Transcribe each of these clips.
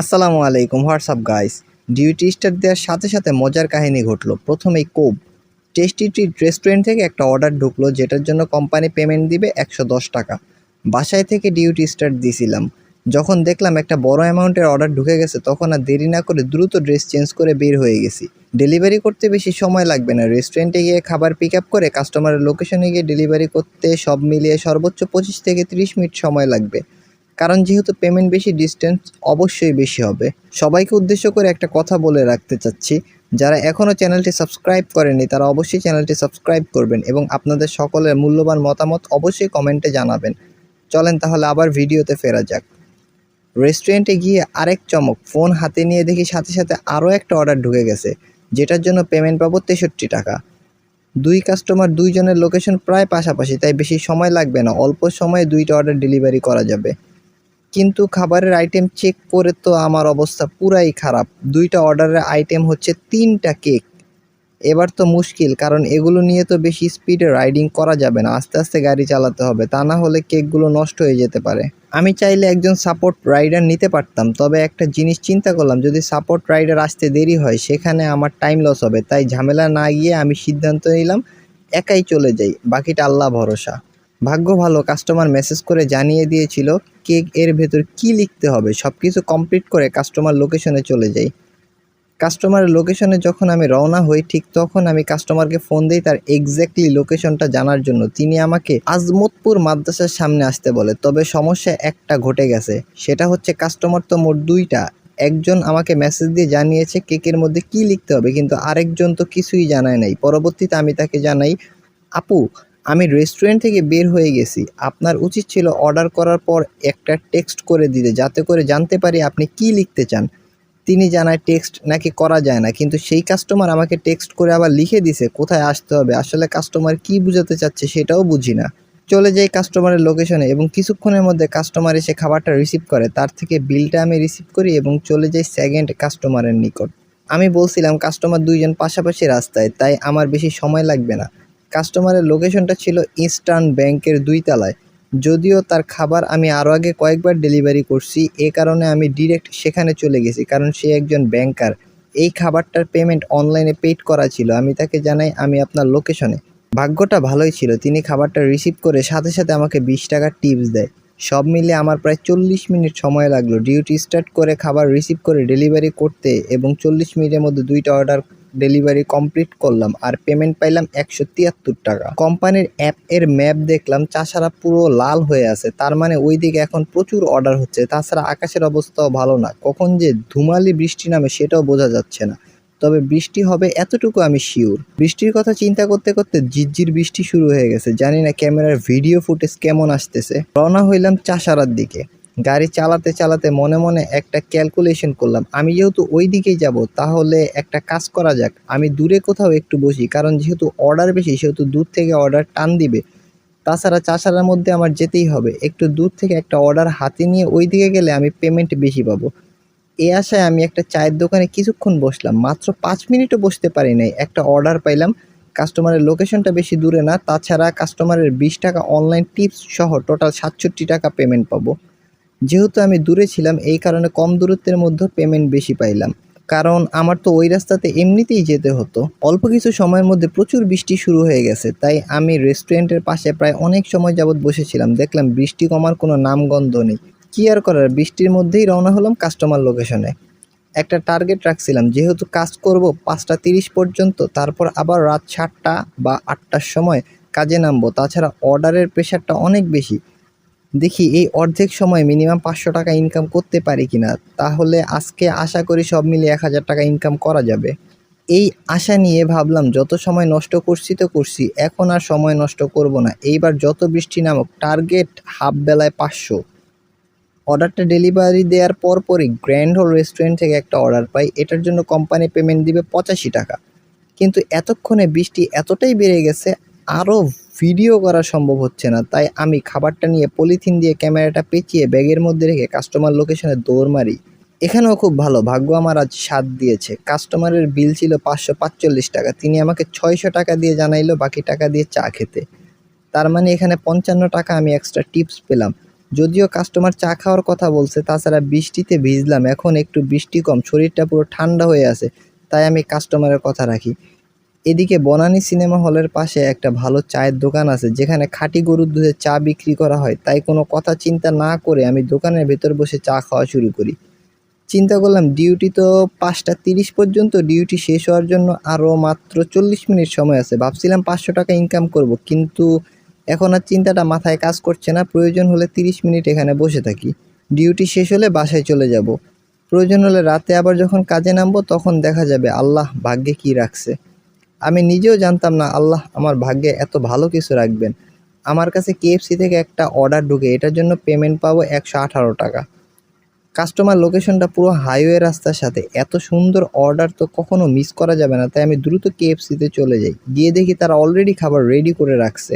আসসালামু আলাইকুম WhatsApp guys duty star দেওয়ার সাথে সাথে মজার কাহিনী ঘটলো। প্রথমেই কোব টেস্টি ট্রিট রেস্টুরেন্ট থেকে একটা অর্ডার ঢুকলো, যেটার জন্য কোম্পানি পেমেন্ট দিবে একশো দশ টাকা। বাসায় থেকে ডিউটি স্টার দিয়েছিলাম যখন দেখলাম একটা বড় অ্যামাউন্টের অর্ডার ঢুকে গেছে, তখন আর দেরি না করে দ্রুত ড্রেস চেঞ্জ করে বের হয়ে গেছি। ডেলিভারি করতে বেশি সময় লাগবে না। রেস্টুরেন্টে গিয়ে খাবার পিক আপ করে কাস্টমারের লোকেশনে গিয়ে ডেলিভারি করতে সব মিলিয়ে সর্বোচ্চ পঁচিশ থেকে তিরিশ মিনিট সময় লাগবে। কারণ যেহেতু পেমেন্ট বেশি ডিস্টেন্স অবশ্যই বেশি হবে। সবাইকে উদ্দেশ্য করে একটা কথা বলে রাখতে চাচ্ছি, যারা এখনও চ্যানেলটি সাবস্ক্রাইব করেনি তারা অবশ্যই চ্যানেলটি সাবস্ক্রাইব করবেন এবং আপনাদের সকলের মূল্যবান মতামত অবশ্যই কমেন্টে জানাবেন। চলেন তাহলে আবার ভিডিওতে ফেরা যাক। রেস্টুরেন্টে গিয়ে আরেক চমক ফোন হাতে নিয়ে দেখি সাথে সাথে আরও একটা অর্ডার ঢুকে গেছে, যেটার জন্য পেমেন্ট পাবো তেষট্টি টাকা। দুই কাস্টমার দুইজনের লোকেশন প্রায় পাশাপাশি, তাই বেশি সময় লাগবে না, অল্প সময়ে দুইটা অর্ডার ডেলিভারি করা যাবে। কিন্তু খাবারের আইটেম চেক করে তো আমার অবস্থা পুরাই খারাপ। দুইটা অর্ডারের আইটেম হচ্ছে তিনটা কেক এবার তো মুশকিল, কারণ এগুলো নিয়ে তো বেশি স্পিডে রাইডিং করা যাবে না। আস্তে আস্তে গাড়ি চালাতে হবে, তা না হলে কেকগুলো নষ্ট হয়ে যেতে পারে। আমি চাইলে একজন সাপোর্ট রাইডার নিতে পারতাম, তবে একটা জিনিস চিন্তা করলাম, যদি সাপোর্ট রাইডার আসতে দেরি হয়, সেখানে আমার টাইম লস হবে। তাই ঝামেলা না গিয়ে আমি সিদ্ধান্ত নিলাম, একাই চলে যাই। বাকিটা আল্লাহ ভরসা। ভাগ্য ভালো কাস্টমার মেসেজ করে জানিয়ে দিয়েছিল কেক এর ভেতর কি লিখতে হবে সব কিছু কমপ্লিট করে কাস্টমার লোকেশনে চলে যাই। কাস্টমারের লোকেশনে যখন আমি রওনা হই, ঠিক তখন আমি কাস্টমারকে ফোন দিই তার এক্স্যাক্টলি লোকেশনটা জানার জন্য। তিনি আমাকে আজমতপুর মাদ্রাসার সামনে আসতে বলে, তবে সমস্যা একটা ঘটে গেছে, সেটা হচ্ছে কাস্টমার তো মোট দুইটা। একজন আমাকে মেসেজ দিয়ে জানিয়েছে কেকের মধ্যে কি লিখতে হবে, কিন্তু আরেকজন তো কিছুই জানায় নাই। পরবর্তীতে আমি তাকে জানাই, আপু আমি রেস্টুরেন্ট থেকে বের হয়ে গেছি। আপনার উচিত ছিল অর্ডার করার পর একটা টেক্সট করে দিতে, যাতে করে জানতে পারি আপনি কি লিখতে চান। তিনি জানায় টেক্সট নাকি করা যায় না। কিন্তু সেই কাস্টমার আমাকে টেক্সট করে আবার লিখে দিছে, কোথায় আসতে হবে? আসলে কাস্টমার কি বোঝাতে চাচ্ছে সেটাও বুঝি না। চলে যাই কাস্টমারের লোকেশনে এবং কিছুক্ষণের মধ্যে কাস্টমার এসে খাবারটা রিসিভ করে। তার থেকে বিলটা আমি রিসিভ করি এবং চলে যাই সেকেন্ড কাস্টমারের নিকট। আমি বলছিলাম কাস্টমার দুইজন পাশাপাশি রাস্তায়, তাই আমার বেশি সময় লাগবে না। কাস্টমারের লোকেশনটা ছিল ইস্টার্ন ব্যাংকের দুই তলায় যদিও তার খাবার আমি আরও আগে কয়েকবার ডেলিভারি করছি, এ কারণে আমি ডিরেক্ট সেখানে চলে গেছি, কারণ সে একজন ব্যাংকার। এই খাবারটার পেমেন্ট অনলাইনে পেড করা ছিল, আমি তাকে জানাই আমি আপনার লোকেশনে। ভাগ্যটা ভালোই ছিল, তিনি খাবারটা রিসিভ করে সাথে সাথে আমাকে বিশ টাকার টিপস দেয়। সব মিলে আমার প্রায় চল্লিশ মিনিট সময় লাগল, ডিউটি স্টার্ট করে খাবার রিসিভ করে ডেলিভারি করতে এবং চল্লিশ মিনিটের মধ্যে দুইটা অর্ডার ডেলিভারি কমপ্লিট করলাম আর পেমেন্ট পাইলাম একশো তিয়াত্তর টাকা। কোম্পানির অ্যাপ এর ম্যাপ দেখলাম, চাষারা পুরো লাল হয়ে আছে, তার মানে ওই দিকে এখন প্রচুর অর্ডার হচ্ছে। তাছাড়া আকাশের অবস্থাও ভালো না, কখন যে ধুমালি বৃষ্টি নামে সেটাও বোঝা যাচ্ছে না। তবে বৃষ্টি হবে এতটুকু আমি শিওর বৃষ্টির কথা চিন্তা করতে করতে ঝিরঝির বৃষ্টি শুরু হয়ে গেছে, জানি না ক্যামেরার ভিডিও ফুটেজ কেমন আসতেছে। রওনা হইলাম চাষারার দিকে। গাড়ি চালাতে চালাতে মনে মনে একটা ক্যালকুলেশন করলাম। আমি যেহেতু ওই দিকেই যাব, তাহলে একটা কাজ করা যাক। আমি দূরে কোথাও একটু বসি, কারণ যেহেতু অর্ডার বেশি, সেহেতু দূর থেকে অর্ডার টান দিবে। তাছাড়া চাষারার মধ্যে আমার যেতেই হবে। একটু দূর থেকে একটা অর্ডার হাতে নিয়ে ওই দিকে গেলে আমি পেমেন্ট বেশি পাবো। এ আশায় আমি একটা চায়ের দোকানে কিছুক্ষণ বসলাম। মাত্র পাঁচ মিনিটও বসতে পারি নাই। একটা অর্ডার পাইলাম। কাস্টমারের লোকেশনটা বেশি দূরে না। তাছাড়া কাস্টমারের বিশ টাকা অনলাইন টিপস সহ টোটাল সাতষট্টি টাকা পেমেন্ট পাবো। যেহেতু আমি দূরে ছিলাম, এই কারণে কম দূরত্বের মধ্যে পেমেন্ট বেশি পাইলাম। কারণ আমার তো ওই রাস্তাতে এমনিতেই যেতে হতো। অল্প কিছু সময়ের মধ্যে প্রচুর বৃষ্টি শুরু হয়ে গেছে, তাই আমি রেস্টুরেন্টের পাশে প্রায় অনেক সময় যাবৎ বসেছিলাম। দেখলাম বৃষ্টি কমার কোনো নামগন্ধ নেই। কী আর করার, বৃষ্টির মধ্যেই রওনা হলাম কাস্টমার লোকেশনে একটা টার্গেট রাখছিলাম, যেহেতু কাজ করব পাঁচটা তিরিশ পর্যন্ত, তারপর আবার রাত সাতটা বা আটটার সময় কাজে নামবো। তাছাড়া অর্ডারের প্রেশারটা অনেক বেশি। দেখি এই অর্ধেক সময় মিনিমাম পাঁচশো টাকা ইনকাম করতে পারি কিনা, তাহলে আজকে আশা করি সব মিলিয়ে এক হাজার টাকা ইনকাম করা যাবে। এই আশা নিয়ে ভাবলাম, যত সময় নষ্ট করছি তো করছি, এখন আর সময় নষ্ট করব না। এইবার যত বৃষ্টি নামক টার্গেট হাফ বেলায় পাঁচশো। অর্ডারটা ডেলিভারি দেওয়ার পরপরই গ্র্যান্ড হল রেস্টুরেন্ট থেকে একটা অর্ডার পাই, এটার জন্য কোম্পানি পেমেন্ট দিবে পঁচাশি টাকা। কিন্তু এতক্ষণে বৃষ্টি এতটাই বেড়ে গেছে আরও ভিডিও করা সম্ভব হচ্ছে না। তাই আমি খাবারটা নিয়ে পলিথিন দিয়ে ক্যামেরাটা পেঁচিয়ে ব্যাগের মধ্যে রেখে কাস্টমার লোকেশনে দৌড় মারি। এখানেও খুব ভালো, ভাগ্য আমার আজ সাথ দিয়েছে। কাস্টমারের বিল ছিল পাঁচশো পাঁচচল্লিশ টাকা। তিনি আমাকে ছয়শো টাকা দিয়ে জানাইলো, বাকি টাকা দিয়ে চা খেতে। তার মানে এখানে পঞ্চান্ন টাকা আমি এক্সট্রা টিপস পেলাম। যদিও কাস্টমার চা খাওয়ার কথা বলছে, তাছাড়া বৃষ্টিতে ভিজলাম। এখন একটু বৃষ্টি কম, শরীরটা পুরো ঠান্ডা হয়ে আছে। তাই আমি কাস্টমারের কথা রাখি। এদিকে বনানী সিনেমা হলের পাশে একটা ভালো চায়ের দোকান আছে, যেখানে খাঁটি গরুর দুধের চা বিক্রি করা হয়। তাই কোনো কথা চিন্তা না করে আমি দোকানের ভেতর বসে চা খাওয়া শুরু করি। চিন্তা করলাম, ডিউটি তো পাঁচটা তিরিশ পর্যন্ত, ডিউটি শেষ হওয়ার জন্য আরও মাত্র চল্লিশ মিনিট সময় আছে। ভাবছিলাম পাঁচশো টাকা ইনকাম করব, কিন্তু এখন আর চিন্তাটা মাথায় কাজ করছে না। প্রয়োজন হলে তিরিশ মিনিট এখানে বসে থাকি। ডিউটি শেষ হলে বাসায় চলে যাব। প্রয়োজন হলে রাতে আবার যখন কাজে নামবো, তখন দেখা যাবে, আল্লাহ, ভাগ্যে কি রাখছে। আমি নিজেও জানতাম না, আল্লাহ আমার ভাগ্যে এত ভালো কিছু রাখবেন। আমার কাছে কেএফসি থেকে একটা অর্ডার ঢুকে, এটার জন্য পেমেন্ট পাবো একশো আঠারো টাকা। কাস্টমার লোকেশনটা পুরো হাইওয়ে রাস্তার সাথে। এত সুন্দর অর্ডার তো কখনো মিস করা যাবে না, তাই আমি দ্রুত কেএফসিতে চলে যাই। গিয়ে দেখি তারা অলরেডি খাবার রেডি করে রাখছে।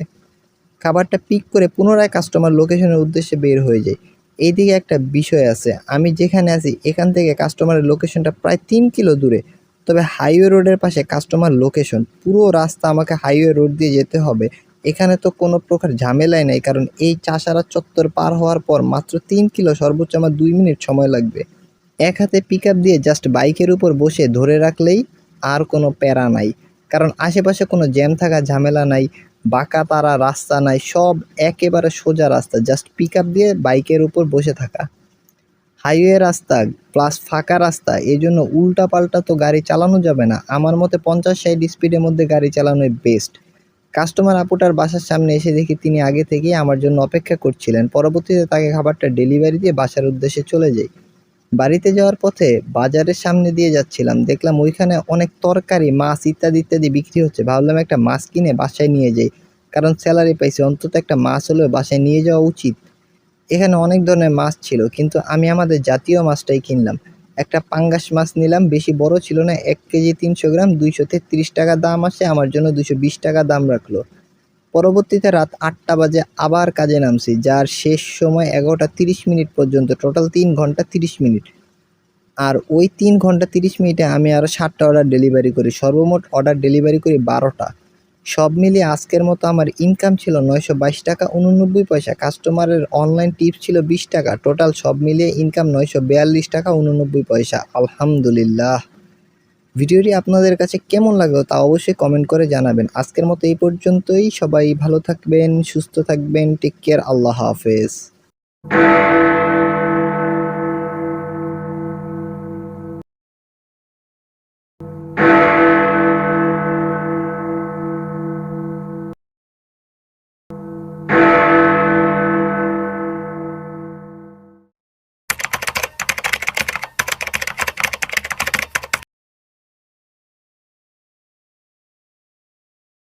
খাবারটা পিক করে পুনরায় কাস্টমার লোকেশনের উদ্দেশ্যে বের হয়ে যায় এইদিকে একটা বিষয় আছে, আমি যেখানে আছি, এখান থেকে কাস্টমারের লোকেশনটা প্রায় তিন কিলো দূরে। তবে হাইওয়ে রোডের পাশে কাস্টমার লোকেশন, পুরো রাস্তা আমাকে হাইওয়ে রোড দিয়ে যেতে হবে। এখানে তো কোনো প্রকার ঝামেলাই নাই, কারণ এই চাষারা চত্বর পার হওয়ার পর মাত্র তিন কিলো সর্বোচ্চ আমার দুই মিনিট সময় লাগবে। এক হাতে পিক দিয়ে জাস্ট বাইকের উপর বসে ধরে রাখলেই আর কোনো প্যারা নাই। কারণ আশেপাশে কোনো জ্যাম থাকা ঝামেলা নাই, বাঁকা তারা রাস্তা নাই, সব একেবারে সোজা রাস্তা জাস্ট পিক দিয়ে বাইকের উপর বসে থাকা। হাইওয়ে রাস্তা প্লাস ফাঁকা রাস্তা, এই জন্য উল্টা পাল্টা তো গাড়ি চালানো যাবে না। আমার মতে পঞ্চাশ ষাট স্পিডের মধ্যে গাড়ি চালানোই বেস্ট কাস্টমার আপুটার বাসার সামনে এসে দেখি তিনি আগে থেকেই আমার জন্য অপেক্ষা করছিলেন। পরবর্তীতে তাকে খাবারটা ডেলিভারি দিয়ে বাসার উদ্দেশ্যে চলে যাই। বাড়িতে যাওয়ার পথে বাজারের সামনে দিয়ে যাচ্ছিলাম। দেখলাম ওইখানে অনেক তরকারি, মাছ ইত্যাদি ইত্যাদি বিক্রি হচ্ছে। ভাবলাম একটা মাছ কিনে বাসায় নিয়ে যাই। কারণ স্যালারি পাইছি, অন্তত একটা মাছ হলেও বাসায় নিয়ে যাওয়া উচিত। এখানে অনেক ধরনের মাছ ছিল, কিন্তু আমি আমাদের জাতীয় মাছটাই কিনলাম। একটা পাঙ্গাস মাছ নিলাম, বেশি বড় ছিল না, এক কেজি তিনশো গ্রাম, দুইশো তেত্রিশ টাকা দাম আসে আমার জন্য দুশো বিশ টাকা দাম রাখল। পরবর্তীতে রাত আটটা বাজে আবার কাজে নামছি, যার শেষ সময় এগারোটা তিরিশ মিনিট পর্যন্ত, টোটাল তিন ঘণ্টা তিরিশ মিনিট। আর ওই তিন ঘণ্টা তিরিশ মিনিটে আমি আরও সাতটা অর্ডার ডেলিভারি করি, সর্বমোট অর্ডার ডেলিভারি করি বারোটা। সব মিলিয়ে আজকের মতো আমার ইনকাম ছিল নয়শো বাইশ টাকা, উননব্বই পয়সা। কাস্টমারের অনলাইন টিপস ছিল বিশ টাকা। টোটাল সব মিলিয়ে ইনকাম নয়শো বিয়াল্লিশ টাকা, উননব্বই পয়সা। আলহামদুলিল্লাহ। ভিডিওটি আপনাদের কাছে কেমন লাগল তা অবশ্যই কমেন্ট করে জানাবেন। আজকের মতো এই পর্যন্তই। সবাই ভালো থাকবেন, সুস্থ থাকবেন। টেক কেয়ার আল্লাহ হাফেজ।